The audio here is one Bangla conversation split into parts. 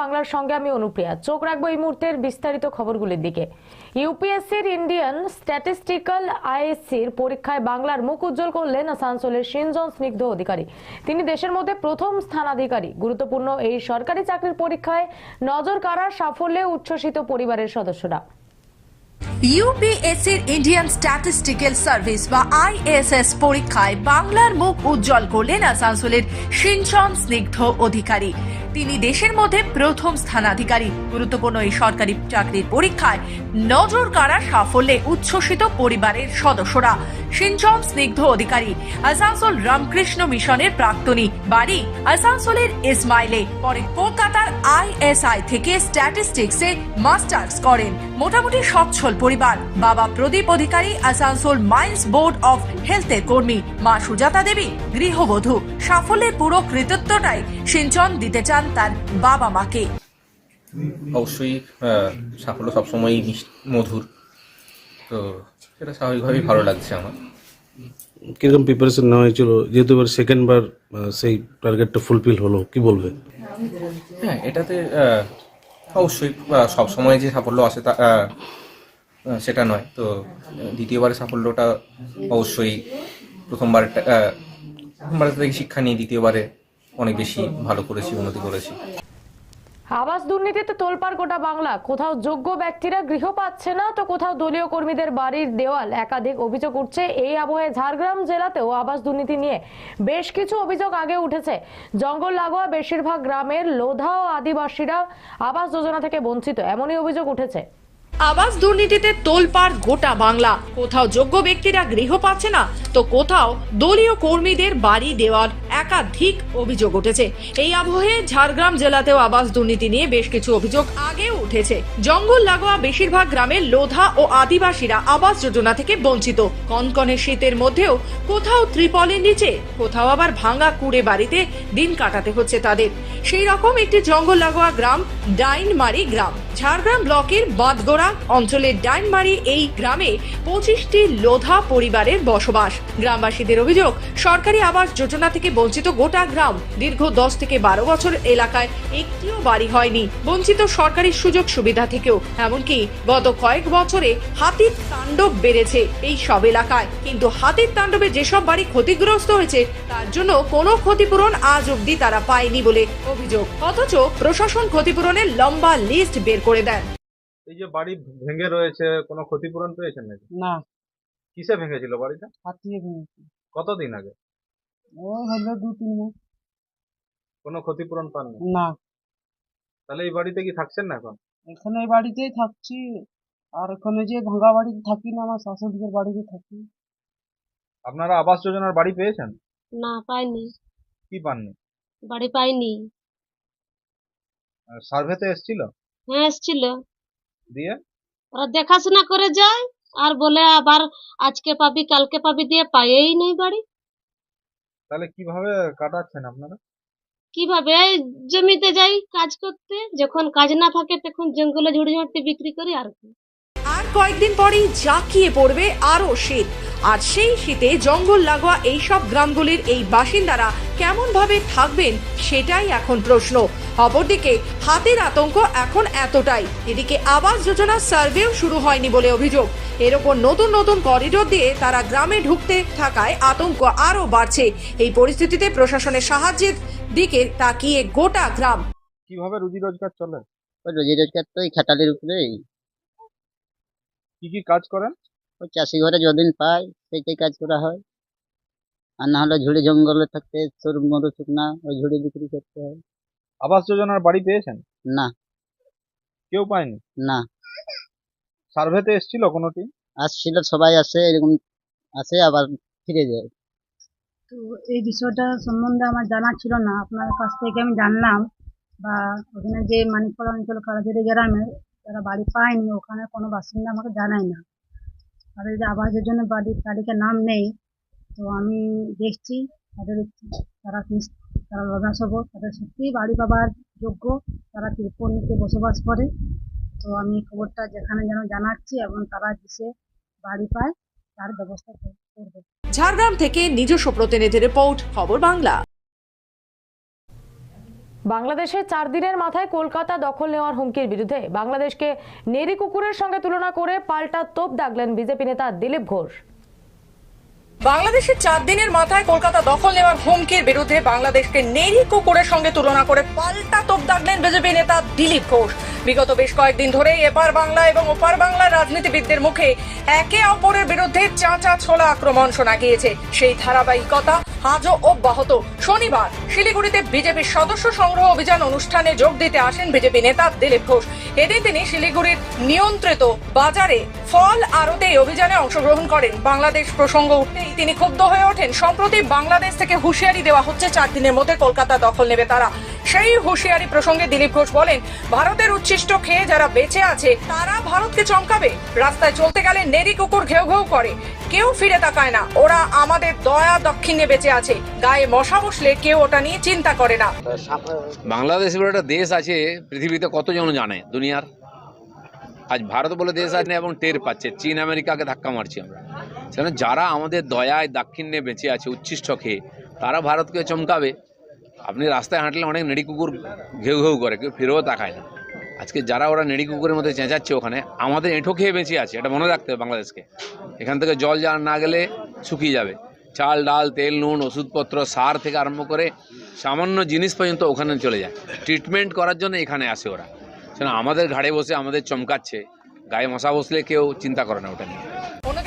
বাংলার সঙ্গে আমি অনুপ্রিয়া। চোখ রাখব এই মুহূর্তের বিস্তারিত খবরগুলির দিকে। ইউপিএসসির ইন্ডিয়ান স্ট্যাটিস্টিক্যাল আইএসসির পরীক্ষায় বাংলার মুখ উজ্জ্বল করলেন আসানসোলের সিনজন স্নিগ্ধ অধিকারী। তিনি দেশের মধ্যে প্রথম স্থানাধিকারী। গুরুত্বপূর্ণ এই সরকারি চাকরির পরীক্ষায় নজর কাড়ার সাফল্যে উচ্ছ্বসিত পরিবারের সদস্যরা। ইউপিএসসির ইন্ডিয়ান স্ট্যাটিস্টিক্যাল সার্ভিস বা আইএসএস পরীক্ষায় বাংলার মুখ উজ্জ্বল করলেন আসানসোলের সিনচন স্নিগ্ধ অধিকারী। তিনি দেশের মধ্যে প্রথম স্থানাধিকারী। গুরুত্বপূর্ণ এই সরকারি চাকরির পরীক্ষায় নজর কাড়া সাফল্যে উচ্ছ্বসিত পরিবারের সদস্যরা। সিনচন স্নিগ্ধ অধিকারী। আসানসোল রামকৃষ্ণ মিশনের প্রাক্তনী। বাড়ি আসানসোলের ইসমাইলে। পরে কলকাতার আইএসআই থেকে স্ট্যাটিস্টিক্সে মাস্টার্স করেন। মোটামুটি সচ্ছল পরিবার। বাবা Pradip Adhikari, Asansol mines board of হেলথের কর্মী। মা সুজাতা দেবী, গৃহবধূ। সাফল্যের পুরো কৃতিত্বটাই সিঞ্চন দিতে চান তার বাবা মাকে অবশ্যই সাফল্য সবসময়ই মধুর। তো সেটা স্বাভাবিকভাবেই ভালো লাগছে আমার। কীরকম প্রিপারেশন নেওয়া হয়েছিল? যেহেতু এবার সেকেন্ড বার সেই টার্গেটটা ফুলফিল হলো কি বলবে? হ্যাঁ এটাতে অবশ্যই আহ, সবসময় যে সাফল্য আসে তা সেটা নয়। তো আহ, দ্বিতীয়বারের সাফল্যটা অবশ্যই প্রথমবারের প্রথমবারের থেকে শিক্ষা নিয়ে দ্বিতীয়বারে অনেক বেশি ভালো করেছি উন্নতি করেছি। আবাস দুর্নীতিতে তোলপাড় গোটা বাংলা। কোথাও যোগ্য ব্যক্তিরা গৃহ পাচ্ছে না, তো কোথাও দলীয় কর্মীদের বাড়ির দেওয়াল। একাধিক অভিযোগ উঠছে এই আবহে ঝাড়গ্রাম জেলাতেও আবাস দুর্নীতি নিয়ে। বেশ কিছু অভিযোগ আগে উঠেছে। জঙ্গল লাগোয়া বেশিরভাগ গ্রামের লোধা ও আদিবাসীরা আবাস যোজনা থেকে বঞ্চিত, এমনই অভিযোগ উঠেছে। আবাস দুর্নীতিতে তোলপাড় গোটা বাংলা। কোথাও যোগ্য ব্যক্তিরা গৃহ পাচ্ছে না, তো কোথাও দলীয় কর্মীদের বাড়ি দেওয়ার একাধিক অভিযোগ উঠেছে। এই আবহে ঝাড়গ্রাম জেলাতেও আবাস দুর্নীতি নিয়ে বেশ কিছু অভিযোগ আগেও উঠেছে। জঙ্গল লাগোয়া বেশিরভাগ গ্রামের লোধা ও আদিবাসীরা আবাস যোজনা থেকে বঞ্চিত। কনকনে শীতের মধ্যেও কোথাও ত্রিপলের নিচে, কোথাও আবার ভাঙা কুড়ে বাড়িতে দিন কাটাতে হচ্ছে তাদের। সেই রকম একটি জঙ্গল লাগোয়া গ্রাম ডাইনমারি গ্রাম। ঝাড়গ্রাম ব্লকের বাদগোড়া অঞ্চলের ডাইনমারি এই গ্রামে পঁচিশটি লোধা পরিবারের বসবাস। গ্রামবাসীদের অভিযোগ, সরকারি আবাস যোজনা থেকে বঞ্চিত গোটা গ্রাম। দীর্ঘ দশ থেকে বারো বছর এলাকায় একটিও বাড়ি হয়নি। বঞ্চিত সরকারি সুযোগ সুবিধা থেকেও। এমনকি গত কয়েক বছরে হাতির তাণ্ডব বেড়েছে এই সব এলাকায়। কিন্তু হাতির তাণ্ডবে যেসব বাড়ি ক্ষতিগ্রস্ত হয়েছে তার জন্য কোনো ক্ষতিপূরণ আজ অবধি তারা পায়নি বলে অভিযোগ। অথচ প্রশাসন ক্ষতিপূরণের লম্বা লিস্ট বের করে দেন। এই যে বাড়ি ভেঙে রয়েছে কোনো ক্ষতিপূরণ পেয়েছেন নাকি? না। কিসে ভেঙেছিল বাড়িটা? হাত থেকে কিনেছি কতদিন আগে? ও হলো দু তিন মাস। কোনো ক্ষতিপূরণ পাননি? না। তাহলে এই বাড়িতে কি থাকছেন না এখন? এখানে এই বাড়িতেই থাকছি। আর ওখানে যে ভাঙা বাড়িতে থাকি না আমার শাশুড়িদের বাড়িতে থাকি। আপনারা আবাস যোজনার বাড়ি পেয়েছেন? না পাইনি। কি পাননি? বাড়ি পাইনি। সার্ভেতে এসেছিল? হ্যাঁ এসছিল। দিয়ে? ওরা দেখাশোনা করে যায় আর বলে আবার আজকে পাবি কালকে পাবি দিয়ে পাইয়েই নেই বাড়ি। তাহলে কীভাবে কাটাচ্ছেন আপনারা? কীভাবে? জমিতে যাই কাজ করতে যখন কাজ না থাকে তখন জঙ্গলে ঝুড়ি ঝুড়তে বিক্রি করি আর কি। আর কয়েকদিন পরেই জাঁকিয়ে পড়বে আরও শীত। আর সেই শীতে জঙ্গল লাগোয়া এইসব গ্রামগুলির এই বাসিন্দারা কেমন ভাবে থাকবেন সেটাই এখন প্রশ্ন। অপরদিকে হাতের আতঙ্ক এখন এতটাই। এদিকে আবাস যোজনার সার্ভেও শুরু হয়নি বলে অভিযোগ। এর ওপর নতুন নতুন করিডোর দিয়ে তারা গ্রামে ঢুকতে থাকায় আতঙ্ক আরও বাড়ছে। এই পরিস্থিতিতে প্রশাসনের সাহায্যের দিকে তাকিয়ে গোটা গ্রাম। কীভাবে রুজি রোজগার চলে? রোজি রোজগার তো ওই খাটালির উপরেই। কি কি কাজ করেন? ওই চাষি ঘরে যদিন পায় সেইটাই কাজ করা হয়। আর না হলে ঝুড়ি জঙ্গলে থাকতে সরু মরু শুকনা ওই ঝুড়ি বিক্রি করতে হয়। আবাস যোজনার বাড়ি পেয়েছেন? না। কেউ পায়নি? না। সার্ভেতে এসেছিল কোনো টিম? আসছিল সবাই আসে এরকম আসে আবার ফিরে যায়। তো এই বিষয়টা সম্বন্ধে আমার জানা ছিল না। আপনার কাছ থেকে আমি জানলাম বা ওখানে যে মানিকপাড়া অঞ্চল কালাঝুরি গ্রামে যারা বাড়ি পায়নি ওখানে কোনো বাসিন্দা আমাকে জানায় না। তাদের যে আবাস যোজনা বাড়ি তালিকায় নাম নেই, তো আমি দেখছি তাদের তারা তারা লগাসব তাদের সত্যিই বাড়ি পাবার যোগ্য, তারা ত্রিপন্নীতে বসবাস করে? তো আমি খবরটা যেখানে যেন জানাচ্ছি এবং তারা দিশে বাড়ি পায়, তার ব্যবস্থা কর- করবে। ঝাড়গ্রাম থেকে নিজস্ব প্রতিনিধি রিপোর্ট, খবর বাংলা। বাংলাদেশের চার দিনের মাথায় কলকাতা দখল নেওয়ার হুমকির বিরুদ্ধে বাংলাদেশকে নেরি কুকুরের সঙ্গে তুলনা করে পাল্টা তোপ দাগলেন বিজেপি নেতা দিলীপ ঘোষ। বাংলাদেশের চার দিনের মাথায় কলকাতা দখল নেওয়ার হুমকির বিরুদ্ধে বাংলাদেশকে নেরি কুকুরের সঙ্গে তুলনা করে পাল্টা তোপ দাগলেন বিজেপি নেতা দিলীপ ঘোষ। বিগত বেশ কয়েকদিন ধরেই এপার বাংলা এবং ওপার বাংলার রাজনীতিবিদদের মুখে একে অপরের বিরুদ্ধে চাঁচা ছোলা আক্রমণ শোনা গিয়েছে। সেই ধারাবাহিকতা আজও অব্যাহত। শনিবার শিলিগুড়িতে বিজেপির সদস্য সংগ্রহ অভিযান অনুষ্ঠানে যোগ দিতে আসেন বিজেপি নেতা দিলীপ ঘোষ। এদিন তিনি শিলিগুড়ির নিয়ন্ত্রিত বাজারে ফল আড়তে অভিযানে অংশগ্রহণ করেন। বাংলাদেশ প্রসঙ্গ উঠতেই তিনি ক্ষুব্ধ হয়ে ওঠেন। সম্প্রতি বাংলাদেশ থেকে হুঁশিয়ারি দেওয়া হচ্ছে, চার দিনের মধ্যে কলকাতা দখল নেবে তারা। সেই হুঁশিয়ারি প্রসঙ্গে দিলীপ ঘোষ বলেন, ভারতের উচ্ছিষ্ট খেয়ে যারা বেঁচে আছে, তারা ভারতকে চমকাবে। রাস্তায় চলতে গেলে নেরি কুকুর ঘেউ ঘেউ করে। কেউ ফিরে তাকায় না। ওরা আমাদের দয়া দক্ষিণে বেঁচে আছে। গায়ে মশা বসলে কেউ ওটা নিয়ে চিন্তা করে না। বাংলাদেশ বলে একটা দেশ আছে, পৃথিবীতে কতজন জানে দুনিয়ার? আজ ভারত বলে দেশ আছে এবং টের পাচ্ছে। চীন, আমেরিকাকে ধাক্কা মারছি আমরা। সেখানে যারা আমাদের দয়ায় দাক্ষিণ্যে বেঁচে আছে, উচ্ছিষ্ট খেয়ে, তারা ভারতকে চমকাবে। আপনি রাস্তায় হাঁটলে অনেক নেড়ি কুকুর ঘেউ ঘেউ করে, কেউ ফিরেও তাকায় না। আজকে যারা ওরা নেড়ি কুকুরের মধ্যে চেঁচাচ্ছে ওখানে, আমাদের এঁঠো খেয়ে বেঁচে আছে, এটা মনে রাখতে হবে বাংলাদেশকে। এখান থেকে জল যা না গেলে শুকিয়ে যাবে। চাল, ডাল, তেল, নুন, ওষুধপত্র, সার থেকে আরম্ভ করে সামান্য জিনিস পর্যন্ত ওখানে চলে যায়। ট্রিটমেন্ট করার জন্য এখানে আসে ওরা। সেটা আমাদের ঘাড়ে বসে আমাদের চমকাচ্ছে, গায়ে মশা বসলে কেউ চিন্তা করে না ওটা নিয়ে।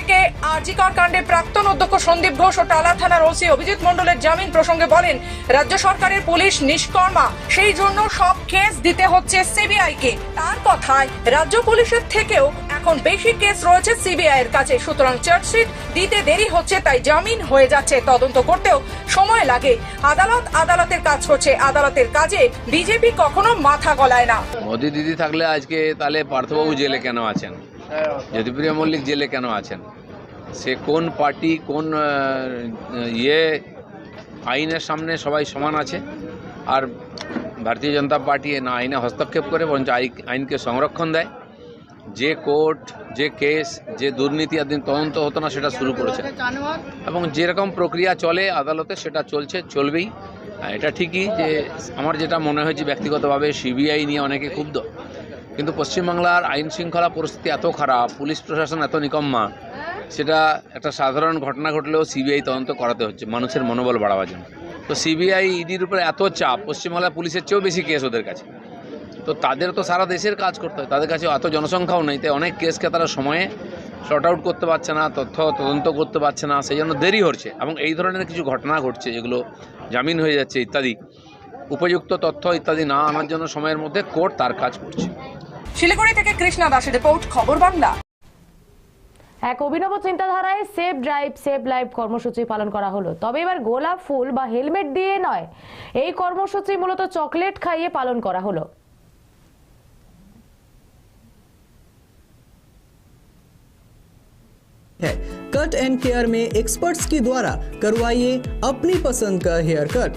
অন্যদিকে আজিকর কাণ্ডে প্রাক্তন অধ্যক্ষ সন্দীপ ঘোষ ও টালা থানার ওসি অভিজিৎ মণ্ডলের জামিন প্রসঙ্গে বলেন, রাজ্য সরকারের পুলিশ নিষ্কর্মা। সেই জন্য সব কেস দিতে হচ্ছে সিবিআই কে তার কথায় রাজ্য পুলিশের থেকেও এখন বেশি কেস রয়েছে সিবিআই এর কাছে। সুতরাং চার্জশিট দিতে দেরি হচ্ছে, তাই জামিন হয়ে যাচ্ছে। তদন্ত করতেও সময় লাগে। আদালত আদালতের কাজ করছে। আদালতের কাজে বিজেপি কখনো মাথা গলায় না। মোদি দিদি থাকলে আজকে তাহলে পার্থবাবু জেলে কেন আছেন? জ্যোতিপ্রিয় মল্লিক জেলে কেন আছেন? সে কোন পার্টি, কোন ইয়ে আইনের সামনে সবাই সমান আছে। আর ভারতীয় জনতা পার্টি না আইনে হস্তক্ষেপ করে, বরঞ্চ আই- আইনকে সংরক্ষণ দেয়। যে কোর্ট, যে কেস, যে দুর্নীতি একদিন তদন্ত হতো না, সেটা শুরু করেছে। এবং যেরকম প্রক্রিয়া চলে আদালতে, সেটা চলছে, চলবেই। এটা ঠিকই যে, আমার যেটা মনে হয়েছে ব্যক্তিগতভাবে সিবিআই নিয়ে অনেকে ক্ষুব্ধ। কিন্তু পশ্চিমবাংলার আইন শৃঙ্খলা পরিস্থিতি এত খারাপ, পুলিশ প্রশাসন এত নিকম্মা সেটা একটা সাধারণ ঘটনা ঘটলেও সিবিআই তদন্ত করাতে হচ্ছে, মানুষের মনোবল বাড়াবার জন্য। তো সিবিআই ইডির উপরে এত চাপ পশ্চিমবাংলা পুলিশের চেয়েও বেশি কেস ওদের কাছে। তো তাদের তো সারা দেশের কাজ করতে হয়, তাদের কাছে এত জনসংখ্যাও নেই, তাই অনেক কেসকে তারা সময়ে শর্ট আউট করতে পারছে না, তথ্য তদন্ত করতে পারছে না, সেই জন্য দেরি হচ্ছে এবং এই ধরনের কিছু ঘটনা ঘটছে, যেগুলো জামিন হয়ে যাচ্ছে ইত্যাদি। উপযুক্ত তথ্য ইত্যাদি না আনার জন্য সময়ের মধ্যে কোর্ট তার কাজ করছে। শিলিগুড়ি থেকে কৃষ্ণা দাসের রিপোর্ট, খবর বাংলা। এক অভিনব চিন্তাধারায় সেভ ড্রাইভ সেভ লাইফ কর্মসূচি পালন করা হলো তবে এবার গোলাপ ফুল বা হেলমেট দিয়ে নয় এই কর্মসূচি মূলত চকলেট খাইয়ে পালন করা হলো है कट एंड केयर में एक्सपर्ट्स के द्वारा करवाइए अपनी पसंद का हेयर कट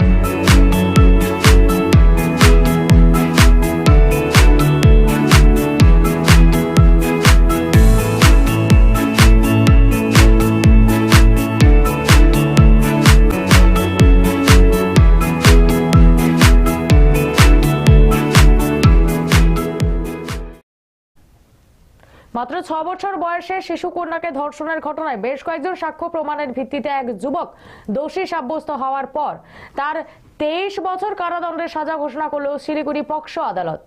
মাত্র ছ বছর বয়সে শিশু কন্যাকে ধর্ষণের ঘটনায় বেশ কয়েকজন সাক্ষ্য প্রমাণের ভিত্তিতে এক যুবক দোষী সাব্যস্ত হওয়ার পর তার তেইশ বছর কারাদণ্ডের সাজা ঘোষণা করল শিলিগুড়ি পক্সো আদালত।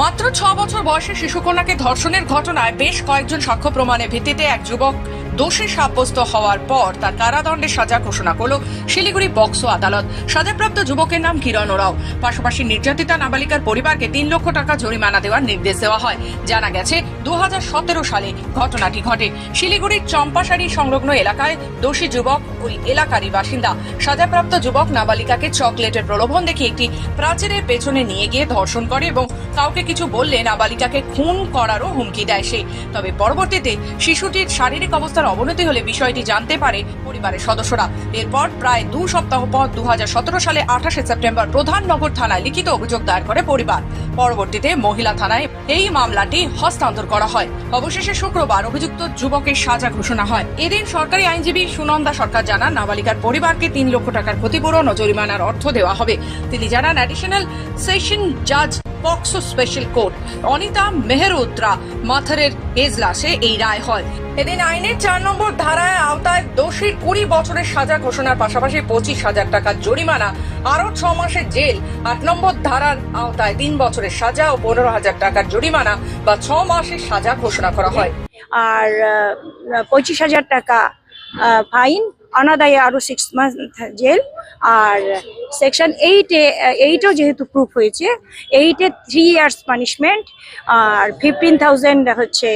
মাত্র ছ বছর বয়সে শিশুকন্যাকে ধর্ষণের ঘটনায় বেশ কয়েকজন সাক্ষ্য প্রমাণের ভিত্তিতে এক যুবক দোষী সাব্যস্ত হওয়ার পর তার কারাদণ্ডের সাজা ঘোষণা করল শিলিগুড়ি বক্সো আদালত। সাজাপ্রাপ্ত যুবকের নাম কিরণ ওরাও। পাশাপাশি নির্যাতিতা নাবালিকার পরিবারকে তিন লক্ষ টাকা জরিমানা দেওয়ার নির্দেশ দেওয়া হয়। জানা গেছে দু হাজার সতেরো সালে ঘটনাটি ঘটে। শিলিগুড়ির চম্পাশাড়ি সংলগ্ন এলাকায় দোষী যুবক ওই এলাকারই বাসিন্দা। সাজাপ্রাপ্ত যুবক নাবালিকাকে চকলেটের প্রলোভন দেখে একটি প্রাচীরের পেছনে নিয়ে গিয়ে ধর্ষণ করে এবং কাউকে কিছু বললে নাবালিকাকে খুন করারও হুমকি দেয় সে। তবে পরবর্তীতে শিশুটির শারীরিক অবস্থার অবনতি হলে বিষয়টি জানতে পারে পরিবারের সদস্যরা। এরপর প্রায় দু সপ্তাহ পর দুহাজার সতেরো সালে আঠাশে সেপ্টেম্বর প্রধান প্রধাননগর থানায় লিখিত অভিযোগ দায়ের করে পরিবার। পরবর্তীতে মহিলা থানায় এই মামলাটি হস্তান্তর করা হয়। অবশেষে শুক্রবার অভিযুক্ত যুবকের সাজা ঘোষণা হয়। এদিন সরকারি আইনজীবী সুনন্দা সরকার জানান, নাবালিকার পরিবারকে তিন লক্ষ টাকার ক্ষতিপূরণ ও জরিমানার অর্থ দেওয়া হবে। তিনি জানান অ্যাডিশনাল সেশন জাজ POCSO special court. Anita Mehrotra মাথারের এজলাসে এই রায় হয়। এদিন আইনের চার নম্বর ধারায় আওতায় দোষীর কুড়ি বছরের সাজা ঘোষণার পাশাপাশি পঁচিশ হাজার টাকার জরিমানা আরও ছ মাসের জেল আট নম্বর ধারার আওতায় তিন বছরের সাজা ও পনেরো হাজার টাকার জরিমানা বা ছ মাসের সাজা ঘোষণা করা হয়। আর পঁচিশ হাজার টাকা ফাইন অনাদায়ে আরও সিক্স মান্থ জেল আর সেকশন এইটে এইটও যেহেতু প্রুফ হয়েছে এইটে থ্রি ইয়ার্স পানিশমেন্ট আর ফিফটিন থাউজেন্ড হচ্ছে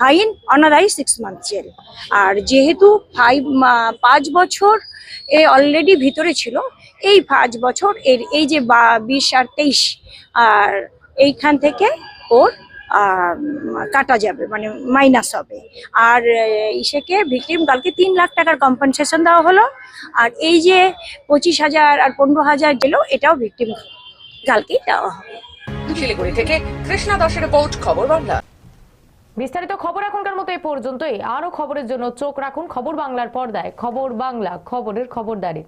ফাইন অনাদায়ী সিক্স মান্থ জেল আর যেহেতু ফাইভ পাঁচ বছর এ অলরেডি ভিতরে ছিল, এই পাঁচ বছর এর, এই যে বা- বিশ আর তেইশ, আর এইখান থেকে ওর কাটা যাবে মানে মাইনাস হবে। আর ইসেকে ভিকটিম কালকে তিন লাখ টাকার কম্পেনসেশন দেওয়া হলো। আর এই যে পঁচিশ হাজার আর পনেরো হাজার গেল এটাও ভিকটিম কালকেই দেওয়া হবে। শিলিগুড়ি থেকে কৃষ্ণা দাসের রিপোর্ট খবর বাংলা। বিস্তারিত খবর এখনকার মতো এই পর্যন্তই। আরও খবরের জন্য চোখ রাখুন খবর বাংলার পর্দায়। খবর বাংলা খবরের খবরদারি।